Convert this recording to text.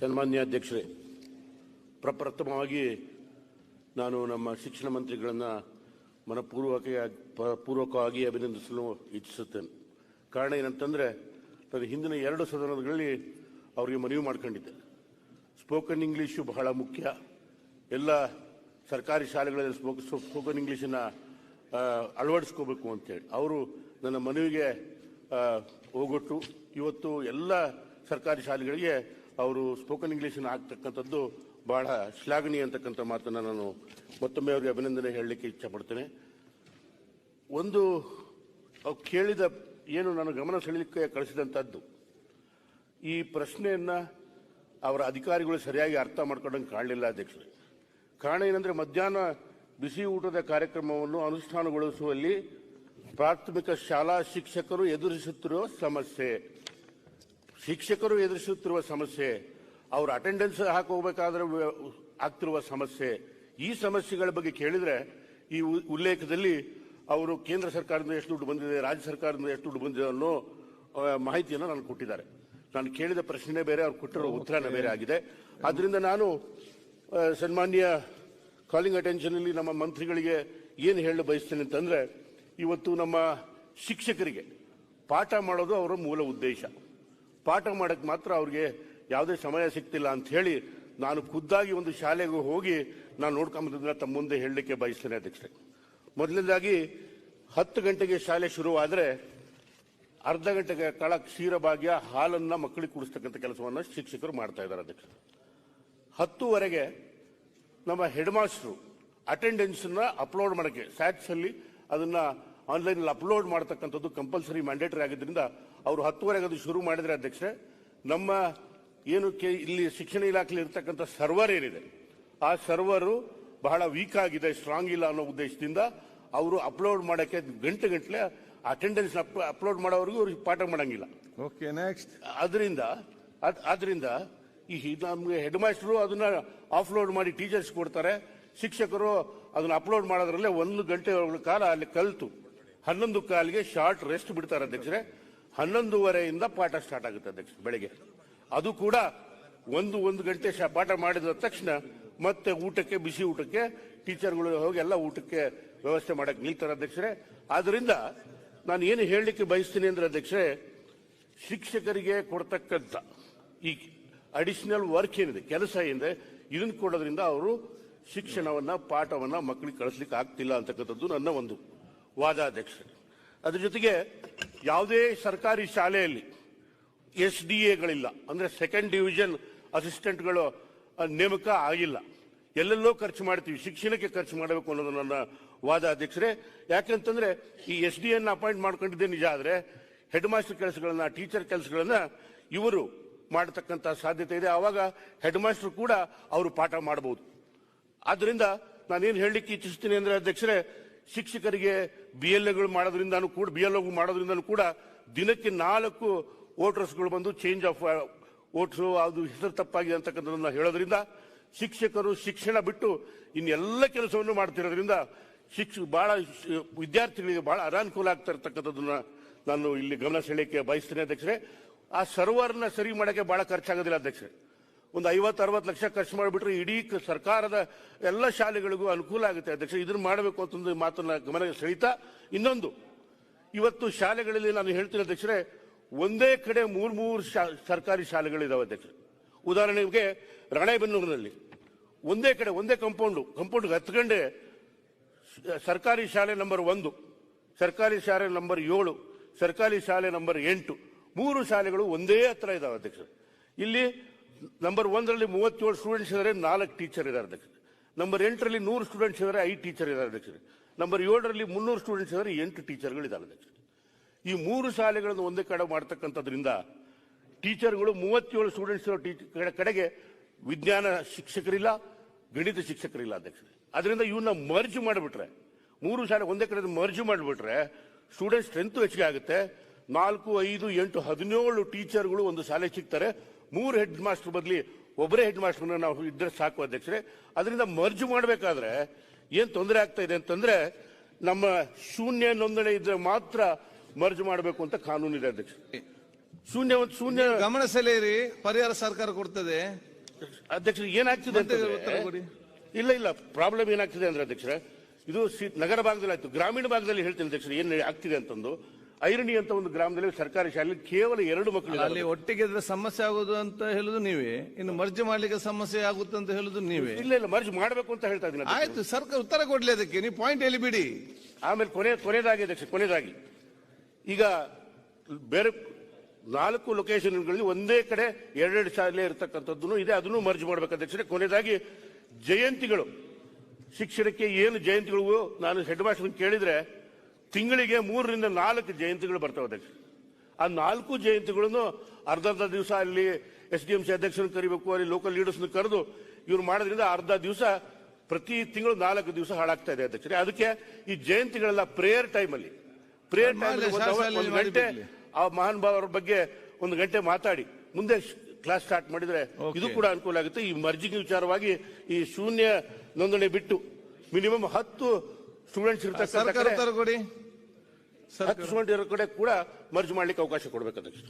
ಸನ್ಮಾನ್ಯ ಅಧ್ಯಕ್ಷರೇ, ಪ್ರಪ್ರಥಮವಾಗಿ ನಾನು ನಮ್ಮ ಶಿಕ್ಷಣ ಮಂತ್ರಿಗಳನ್ನು ಮನಪೂರ್ವಕ ಪೂರ್ವಕವಾಗಿ ಅಭಿನಂದಿಸಲು ಇಚ್ಛಿಸುತ್ತೇನೆ. ಕಾರಣ ಏನಂತಂದರೆ, ನಾನು ಹಿಂದಿನ ಎರಡು ಸದನಗಳಲ್ಲಿ ಅವರಿಗೆ ಮನವಿ ಮಾಡ್ಕೊಂಡಿದ್ದೆ. ಸ್ಪೋಕನ್ ಇಂಗ್ಲೀಷು ಬಹಳ ಮುಖ್ಯ. ಎಲ್ಲ ಸರ್ಕಾರಿ ಶಾಲೆಗಳಲ್ಲಿ ಸ್ಪೋಕ್, ಸ್ಪೋಕನ್ ಇಂಗ್ಲೀಷನ್ನು ಅಳವಡಿಸ್ಕೋಬೇಕು ಅಂತೇಳಿ. ಅವರು ನನ್ನ ಮನವಿಗೆ ಹೋಗೊಟ್ಟು, ಇವತ್ತು ಎಲ್ಲ ಸರ್ಕಾರಿ ಶಾಲೆಗಳಿಗೆ ಅವರು ಸ್ಪೋಕನ್ ಇಂಗ್ಲೀಷನ್ನು ಆಗ್ತಕ್ಕಂಥದ್ದು ಬಹಳ ಶ್ಲಾಘನೀಯ ಅಂತಕ್ಕಂಥ ಮಾತನ್ನು ನಾನು ಮತ್ತೊಮ್ಮೆ ಅವರಿಗೆ ಅಭಿನಂದನೆ ಹೇಳಲಿಕ್ಕೆ ಇಚ್ಛಪಡ್ತೇನೆ ಒಂದು ಅವ್ರು ಕೇಳಿದ ಏನು ನಾನು ಗಮನ ಸೆಳೆಯಲಿಕ್ಕೆ ಕಳಿಸಿದಂಥದ್ದು. ಈ ಪ್ರಶ್ನೆಯನ್ನು ಅವರ ಅಧಿಕಾರಿಗಳು ಸರಿಯಾಗಿ ಅರ್ಥ ಮಾಡ್ಕೊಂಡಂಗೆ ಕಾಣಲಿಲ್ಲ ಅಧ್ಯಕ್ಷರೇ. ಕಾರಣ ಏನಂದರೆ ಮಧ್ಯಾಹ್ನ ಬಿಸಿ ಊಟದ ಕಾರ್ಯಕ್ರಮವನ್ನು ಅನುಷ್ಠಾನಗೊಳಿಸುವಲ್ಲಿ ಪ್ರಾಥಮಿಕ ಶಾಲಾ ಶಿಕ್ಷಕರು ಎದುರಿಸುತ್ತಿರುವ ಸಮಸ್ಯೆ. ಶಿಕ್ಷಕರು ಎದುರಿಸುತ್ತಿರುವ ಸಮಸ್ಯೆ ಅವ್ರ ಅಟೆಂಡೆನ್ಸ್ ಹಾಕೋಬೇಕಾದ್ರೆ ಆಗ್ತಿರುವ ಸಮಸ್ಯೆ ಈ ಸಮಸ್ಯೆಗಳ ಬಗ್ಗೆ ಕೇಳಿದ್ರೆ ಈ ಉಲ್ಲೇಖದಲ್ಲಿ ಅವರು ಕೇಂದ್ರ ಸರ್ಕಾರದಿಂದ ಎಷ್ಟು ದುಡ್ಡು ಬಂದಿದೆ ರಾಜ್ಯ ಸರ್ಕಾರದಿಂದ ಎಷ್ಟು ದುಡ್ಡು ಬಂದಿದೆ ಅನ್ನೋ ಮಾಹಿತಿಯನ್ನು ನಾನು ಕೊಟ್ಟಿದ್ದಾರೆ. ನಾನು ಕೇಳಿದ ಪ್ರಶ್ನೆ ಬೇರೆ ಅವ್ರು ಕೊಟ್ಟಿರೋ ಉತ್ತರನೇ ಬೇರೆ ಆಗಿದೆ. ಆದ್ರಿಂದ ನಾನು ಸನ್ಮಾನ್ಯ ಕಾಲಿಂಗ್ ಅಟೆನ್ಷನ್ ಅಲ್ಲಿ ನಮ್ಮ ಮಂತ್ರಿಗಳಿಗೆ ಏನು ಹೇಳಲು ಬಯಸ್ತೇನೆ ಅಂತಂದ್ರೆ ಇವತ್ತು ನಮ್ಮ ಶಿಕ್ಷಕರಿಗೆ ಪಾಠ ಮಾಡೋದು ಅವರ ಮೂಲ ಉದ್ದೇಶ. ಪಾಠ ಮಾಡಕ್ ಮಾತ್ರ ಅವ್ರಿಗೆ ಯಾವುದೇ ಸಮಯ ಸಿಗ್ತಿಲ್ಲ ಅಂತ ಹೇಳಿ ನಾನು ಖುದ್ದಾಗಿ ಒಂದು ಶಾಲೆಗೆ ಹೋಗಿ ನಾನು ನೋಡ್ಕೊಂಬಂದಿದ್ದನ್ನ ತಮ್ಮ ಮುಂದೆ ಹೇಳಲಿಕ್ಕೆ ಬಯಸ್ತೇನೆ ಅಧ್ಯಕ್ಷರೇ. ಮೊದಲನೇದಾಗಿ ಹತ್ತು ಗಂಟೆಗೆ ಶಾಲೆ ಶುರುವಾದರೆ ಅರ್ಧ ಗಂಟೆಗೆ ಕಾಲ ಕ್ಷೀರಭಾಗ್ಯ ಹಾಲನ್ನ ಮಕ್ಕಳಿಗೆ ಕುಡಿಸ್ತಕ್ಕಂಥ ಕೆಲಸವನ್ನು ಶಿಕ್ಷಕರು ಮಾಡ್ತಾ ಇದ್ದಾರೆ ಅಧ್ಯಕ್ಷ ಹತ್ತುವರೆಗೆ ನಮ್ಮ ಹೆಡ್ ಮಾಸ್ಟ್ರು ಅಟೆಂಡೆನ್ಸ್ ಅಪ್ಲೋಡ್ ಮಾಡಕ್ಕೆ ಸ್ಯಾಟ್ಸ್ ಅಲ್ಲಿ ಅದನ್ನ ಆನ್ಲೈನ್ ಅಪ್ಲೋಡ್ ಮಾಡ್ತಕ್ಕಂಥದ್ದು ಕಂಪಲ್ಸರಿ ಮ್ಯಾಂಡೇಟರಿ ಆಗಿದ್ದರಿಂದ ಅವರು ಹತ್ತುವರೆಗೆ ಅದು ಶುರು ಮಾಡಿದರೆ ಅಧ್ಯಕ್ಷರೇ ನಮ್ಮ ಏನು ಕೆ ಇಲ್ಲಿ ಶಿಕ್ಷಣ ಇಲಾಖೆಯಲ್ಲಿ ಇರ್ತಕ್ಕಂಥ ಸರ್ವರ್ ಏನಿದೆ ಆ ಸರ್ವರು ಬಹಳ ವೀಕ್ ಆಗಿದೆ ಸ್ಟ್ರಾಂಗ್ ಇಲ್ಲ ಅನ್ನೋ ಉದ್ದೇಶದಿಂದ ಅವರು ಅಪ್ಲೋಡ್ ಮಾಡೋಕ್ಕೆ ಗಂಟೆ ಗಂಟಲೆ ಅಟೆಂಡೆನ್ಸ್ ಅಪ್ಲೋಡ್ ಮಾಡೋವರೆಗೂ ಅವ್ರಿಗೆ ಪಾಠ ಮಾಡೋಂಗಿಲ್ಲ. ಓಕೆ ನೆಕ್ಸ್ಟ್ ಅದರಿಂದ ಅದ್- ಅದರಿಂದ ಈ ನಮಗೆ ಹೆಡ್ ಮಾಸ್ಟರು ಅದನ್ನ ಆಫ್ಲೋಡ್ ಮಾಡಿ ಟೀಚರ್ಸ್ ಕೊಡ್ತಾರೆ ಶಿಕ್ಷಕರು ಅದನ್ನ ಅಪ್ಲೋಡ್ ಮಾಡೋದ್ರಲ್ಲೇ ಒಂದು ಗಂಟೆ ಕಾಲ ಅಲ್ಲಿ ಕಲ್ತು. ಹನ್ನೊಂದು ಕಾಲಿಗೆ ಶಾರ್ಟ್ ರೆಸ್ಟ್ ಬಿಡ್ತಾರೆ ಅಧ್ಯಕ್ಷರೇ. ಹನ್ನೊಂದುವರೆಯಿಂದ ಪಾಠ ಸ್ಟಾರ್ಟ್ ಆಗುತ್ತೆ ಅಧ್ಯಕ್ಷ ಬೆಳಿಗ್ಗೆ. ಅದು ಕೂಡ ಒಂದು ಒಂದು ಗಂಟೆ ಪಾಠ ಮಾಡಿದ ತಕ್ಷಣ ಮತ್ತೆ ಊಟಕ್ಕೆ, ಬಿಸಿ ಊಟಕ್ಕೆ, ಟೀಚರ್ಗಳು ಹೋಗಿ ಎಲ್ಲ ಊಟಕ್ಕೆ ವ್ಯವಸ್ಥೆ ಮಾಡಕ್ಕೆ ನಿಲ್ತಾರೆ ಅಧ್ಯಕ್ಷರೇ. ಆದ್ರಿಂದ ನಾನು ಏನು ಹೇಳಲಿಕ್ಕೆ ಬಯಸ್ತೀನಿ ಅಂದ್ರೆ ಅಧ್ಯಕ್ಷರೇ, ಶಿಕ್ಷಕರಿಗೆ ಕೊಡ್ತಕ್ಕಂಥ ಈ ಅಡಿಷನಲ್ ವರ್ಕ್ ಏನಿದೆ, ಕೆಲಸ ಏನಿದೆ, ಇದನ್ನು ಕೊಡೋದ್ರಿಂದ ಅವರು ಶಿಕ್ಷಣವನ್ನ, ಪಾಠವನ್ನ ಮಕ್ಕಳಿಗೆ ಕಳಿಸ್ಲಿಕ್ಕೆ ಆಗ್ತಿಲ್ಲ ಅಂತಕ್ಕಂಥದ್ದು ನನ್ನ ಒಂದು ವಾದ ಅಧ್ಯಕ್ಷರೇ. ಅದ್ರ ಜೊತೆಗೆ ಯಾವುದೇ ಸರ್ಕಾರಿ ಶಾಲೆಯಲ್ಲಿ ಎಸ್ ಡಿ ಎಗಳಿಲ್ಲ. ಅಂದರೆ ಸೆಕೆಂಡ್ ಡಿವಿಷನ್ ಅಸಿಸ್ಟೆಂಟ್ಗಳು ನೇಮಕ ಆಗಿಲ್ಲ. ಎಲ್ಲೆಲ್ಲೋ ಖರ್ಚು ಮಾಡ್ತೀವಿ. ಶಿಕ್ಷಣಕ್ಕೆ ಖರ್ಚು ಮಾಡಬೇಕು ಅನ್ನೋದು ನನ್ನ ವಾದ ಅಧ್ಯಕ್ಷರೇ. ಯಾಕಂತಂದ್ರೆ ಈ ಎಸ್ ಡಿ ಎನ್ ಅಪಾಯಿಂಟ್ ಮಾಡ್ಕೊಂಡಿದ್ದೆ ನಿಜ ಆದರೆ ಹೆಡ್ ಮಾಸ್ಟರ್ ಕೆಲಸಗಳನ್ನು, ಟೀಚರ್ ಕೆಲಸಗಳನ್ನು ಇವರು ಮಾಡತಕ್ಕಂಥ ಸಾಧ್ಯತೆ ಇದೆ. ಆವಾಗ ಹೆಡ್ ಮಾಸ್ಟರ್ ಕೂಡ ಅವರು ಪಾಠ ಮಾಡಬಹುದು ಆದ್ದರಿಂದ ನಾನೇನು ಹೇಳಲಿಕ್ಕೆ ಇಚ್ಛಿಸ್ತೀನಿ ಅಂದ್ರೆ ಅಧ್ಯಕ್ಷರೇ ಶಿಕ್ಷಕರಿಗೆ ಬಿ ಎಲ್ ಎಗಳು ಮಾಡೋದ್ರಿಂದನೂ ಕೂಡ ಬಿ ಎಲ್ ಮಾಡೋದ್ರಿಂದನೂ ಕೂಡ ದಿನಕ್ಕೆ ನಾಲ್ಕು ವೋಟರ್ಸ್ಗಳು ಬಂದು ಚೇಂಜ್ ಆಫ್ ವೋಟ್ಸ್ ಅದು ಹೆಸರು ತಪ್ಪಾಗಿದೆ ಅಂತಕ್ಕಂಥದ್ದನ್ನು ಹೇಳೋದ್ರಿಂದ ಶಿಕ್ಷಕರು ಶಿಕ್ಷಣ ಬಿಟ್ಟು ಇನ್ನೆಲ್ಲ ಕೆಲಸವನ್ನು ಮಾಡ್ತಿರೋದ್ರಿಂದ ಶಿಕ್ಷ, ಬಹಳ ವಿದ್ಯಾರ್ಥಿಗಳಿಗೆ ಬಹಳ ಅನಾನುಕೂಲ ಆಗ್ತಾ ನಾನು ಇಲ್ಲಿ ಗಮನ ಸೆಳೆಯಕ್ಕೆ ಬಯಸ್ತೇನೆ ಅಧ್ಯಕ್ಷರೇ. ಆ ಸರ್ವರ್ನ ಸರಿ ಮಾಡಕ್ಕೆ ಬಹಳ ಖರ್ಚಾಗೋದಿಲ್ಲ ಅಧ್ಯಕ್ಷರೇ. ಒಂದು ಐವತ್ತು, ಅರವತ್ತು ಲಕ್ಷ ಖರ್ಚು ಮಾಡಿಬಿಟ್ರೆ ಇಡೀ ಸರ್ಕಾರದ ಎಲ್ಲ ಶಾಲೆಗಳಿಗೂ ಅನುಕೂಲ ಆಗುತ್ತೆ. ಅಧ್ಯಕ್ಷ ಇದನ್ನು ಮಾಡಬೇಕು ಅಂತಂದು ಮಾತನ್ನ ಗಮನಕ್ಕೆ ಸೆಳೀತಾ. ಇನ್ನೊಂದು, ಇವತ್ತು ಶಾಲೆಗಳಲ್ಲಿ ನಾನು ಹೇಳ್ತೀನಿ ಅಧ್ಯಕ್ಷರೇ, ಒಂದೇ ಕಡೆ ಮೂರು ಮೂರು ಶಾ- ಸರ್ಕಾರಿ ಶಾಲೆಗಳಿದಾವೆ ಅಧ್ಯಕ್ಷ ಉದಾಹರಣೆಗೆ ರಾಣೆಬೆನ್ನೂರಿನಲ್ಲಿ ಒಂದೇ ಕಡೆ, ಒಂದೇ ಕಂಪೌಂಡು ಕಂಪೌಂಡ್ ಗಂಟೆ ಸರ್ಕಾರಿ ಶಾಲೆ ನಂಬರ್ ಒಂದು, ಸರ್ಕಾರಿ ಶಾಲೆ ನಂಬರ್ ಏಳು, ಸರ್ಕಾರಿ ಶಾಲೆ ನಂಬರ್ ಎಂಟು, ಮೂರು ಶಾಲೆಗಳು ಒಂದೇ ಹತ್ರ ಇದಾವೆ ಅಧ್ಯಕ್ಷ ಇಲ್ಲಿ ನಂಬರ್ ಒಂದರಲ್ಲಿ ಮೂವತ್ತೇಳು ಸ್ಟೂಡೆಂಟ್ಸ್ ಇದ್ದಾರೆ ನಾಲ್ಕು ಟೀಚರ್ ಇದ್ದಾರೆ ಅಧ್ಯಕ್ಷ ನಂಬರ್ ಎಂಟರಲ್ಲಿ ನೂರು ಸ್ಟೂಡೆಂಟ್ಸ್ ಇದ್ದಾರೆ ಐದು ಟೀಚರ್ ಇದ್ದಾರೆ ಅಧ್ಯಕ್ಷ ನಂಬರ್ ಏಳರಲ್ಲಿ ಮುನ್ನೂರು ಸ್ಟೂಡೆಂಟ್ಸ್ ಇದ್ದಾರೆ ಎಂಟು ಟೀಚರ್ಗಳು ಇದ್ದಾರೆ ಅಧ್ಯಕ್ಷ ಈ ಮೂರು ಶಾಲೆಗಳನ್ನು ಒಂದೇ ಕಡೆ ಮಾಡ್ತಕ್ಕಂಥದ್ರಿಂದ ಟೀಚರ್ಗಳು ಮೂವತ್ತೇಳು ಸ್ಟೂಡೆಂಟ್ಸ್ ಇರೋ ಟೀಚರ್ ಕಡೆಗೆ ವಿಜ್ಞಾನ ಶಿಕ್ಷಕರಿಲ್ಲ, ಗಣಿತ ಶಿಕ್ಷಕರಿಲ್ಲ ಅಧ್ಯಕ್ಷರೇ ಅದರಿಂದ ಇವನ್ನ ಮರ್ಜ್ ಮಾಡಿಬಿಟ್ರೆ, ಮೂರು ಶಾಲೆ ಒಂದೇ ಕಡೆ ಮರ್ಜ್ ಮಾಡಿಬಿಟ್ರೆ ಸ್ಟೂಡೆಂಟ್ ಸ್ಟ್ರೆಂತ್ ಹೆಚ್ಚಿಗೆ ಆಗುತ್ತೆ. ನಾಲ್ಕು, ಐದು, ಎಂಟು, ಹದಿನೇಳು ಟೀಚರ್ಗಳು ಒಂದು ಶಾಲೆ ಸಿಗ್ತಾರೆ. ಮೂರು ಹೆಡ್ ಮಾಸ್ಟರ್ ಬದಲಿ ಒಬ್ಬರೇ ಹೆಡ್ ಮಾಸ್ಟರ್ನ ನಾವು ಇದ್ರೆ ಸಾಕು ಅಧ್ಯಕ್ಷರೇ. ಅದರಿಂದ ಮರ್ಜ್ ಮಾಡಬೇಕಾದ್ರೆ ಏನು ತೊಂದರೆ ಆಗ್ತಾ ಇದೆ ಅಂತಂದ್ರೆ ನಮ್ಮ ಶೂನ್ಯ ನೋಂದಣಿ ಇದ್ರೆ ಮಾತ್ರ ಮರ್ಜ್ ಮಾಡಬೇಕು ಅಂತ ಕಾನೂನು ಇದೆ ಅಧ್ಯಕ್ಷ ಶೂನ್ಯ ಒಂದು ಶೂನ್ಯ ಗಮನ ಸೆಳೆಯಿರಿ ಪರಿಹಾರ ಸರ್ಕಾರ ಕೊಡ್ತದೆ. ಅಧ್ಯಕ್ಷ ಏನಾಗ್ತಿದೆ ಅಂತ ಇಲ್ಲ ಇಲ್ಲ ಪ್ರಾಬ್ಲಮ್ ಏನಾಗ್ತಿದೆ ಅಂದ್ರೆ ಅಧ್ಯಕ್ಷರೇ ಇದು ನಗರ ಭಾಗದಲ್ಲಿ ಆಯ್ತು ಗ್ರಾಮೀಣ ಭಾಗದಲ್ಲಿ ಹೇಳ್ತೀನಿ ಅಧ್ಯಕ್ಷರು ಏನ್ ಆಗ್ತಿದೆ ಅಂತಂದು. ಐರಣಿ ಅಂತ ಒಂದು ಗ್ರಾಮದಲ್ಲಿ ಸರ್ಕಾರಿ ಶಾಲೆಯಲ್ಲಿ ಕೇವಲ ಎರಡು ಮಕ್ಕಳು ಅಲ್ಲಿ ಒಟ್ಟಿಗೆ ಇದ್ರೆ ಸಮಸ್ಯೆ ಆಗೋದು ಅಂತ ಹೇಳುದು ನೀವೇ. ಇನ್ನು ಮರ್ಜ್ ಮಾಡ್ಲಿಕ್ಕೆ ಸಮಸ್ಯೆ ಆಗುತ್ತೆ ಅಂತ ಹೇಳುದು ನೀವೇ. ಇಲ್ಲ ಇಲ್ಲ ಮರ್ಜ್ ಮಾಡಬೇಕು ಅಂತ ಹೇಳ್ತಾ ಇದ್ದೀನಿ. ಆಯ್ತು ಸರ್ಕಾರ ಉತ್ತರ ಕೊಡ್ಲಿ ಅದಕ್ಕೆ. ನೀವು ಪಾಯಿಂಟ್ ಎಲ್ಲಿ ಬಿಡಿ. ಆಮೇಲೆ ಕೊನೆ ಕೊನೆಯದಾಗಿ ಅಧ್ಯಕ್ಷ ಕೊನೆಯದಾಗಿ ಈಗ ಬೇರೆ ನಾಲ್ಕು ಲೊಕೇಶನ್ಗಳಲ್ಲಿ ಒಂದೇ ಕಡೆ ಎರಡೆರಡು ಶಾಲೆ ಇರತಕ್ಕಂಥದ್ದು ಇದೆ ಅದನ್ನು ಮರ್ಜ್ ಮಾಡ್ಬೇಕು ಅಧ್ಯಕ್ಷರೇ. ಕೊನೆಯದಾಗಿ ಜಯಂತಿಗಳು. ಶಿಕ್ಷಣಕ್ಕೆ ಏನು ಜಯಂತಿಗಳು ನಾನು ಹೆಡ್ ಮಾಸ್ಟರ್ ಕೇಳಿದ್ರೆ ತಿಂಗಳಿಗೆ ಮೂರರಿಂದ ನಾಲ್ಕು ಜಯಂತಿಗಳು ಬರ್ತವೆ ಅದಕ್ಕೆ. ಆ ನಾಲ್ಕು ಜಯಂತಿಗಳನ್ನು ಅರ್ಧ ಅರ್ಧ ದಿವಸ ಅಲ್ಲಿ ಎಸ್ ಡಿ ಎಂ ಸಿ ಅಧ್ಯಕ್ಷರನ್ನು ಕರಿಬೇಕು ಅಲ್ಲಿ ಲೋಕಲ್ ಲೀಡರ್ಸ್ನ ಕರೆದು ಇವ್ರು ಮಾಡೋದ್ರಿಂದ ಅರ್ಧ ದಿವಸ ಪ್ರತಿ ತಿಂಗಳು ನಾಲ್ಕು ದಿವಸ ಹಾಳಾಗ್ತಾ ಇದೆ ಅಧ್ಯಕ್ಷರೇ. ಅದಕ್ಕೆ ಈ ಜಯಂತಿಗಳೆಲ್ಲ ಪ್ರೇಯರ್ ಟೈಮಲ್ಲಿ ಪ್ರೇಯರ್ ಟೈಮ್ ಒಂದು ಗಂಟೆ ಆ ಮಹಾನ್ ಭಾವರ ಬಗ್ಗೆ ಒಂದು ಗಂಟೆ ಮಾತಾಡಿ. ಮುಂದೆ ಕ್ಲಾಸ್ ಸ್ಟಾರ್ಟ್ ಮಾಡಿದ್ರೆ ಇದು ಕೂಡ ಅನುಕೂಲ ಆಗುತ್ತೆ. ಈ ಮರ್ಜಿಂಗ್ ವಿಚಾರವಾಗಿ ಈ ಶೂನ್ಯ ನೋಂದಣಿ ಬಿಟ್ಟು ಮಿನಿಮಮ್ ಹತ್ತು ಸ್ಟೂಡೆಂಟ್ಸ್ ಇರ್ತಕ್ಕಂಥ ಸರ್ಕಾರ ಕಡೆ ಉತ್ತರ ಕೊಡಿ. ಹತ್ತು ಸ್ಟೂಡೆಂಟ್ ಇರೋ ಕಡೆ ಕೂಡ ಮರ್ಜ್ ಮಾಡ್ಲಿಕ್ಕೆ ಅವಕಾಶ ಕೊಡ್ಬೇಕು ಅಧ್ಯಕ್ಷ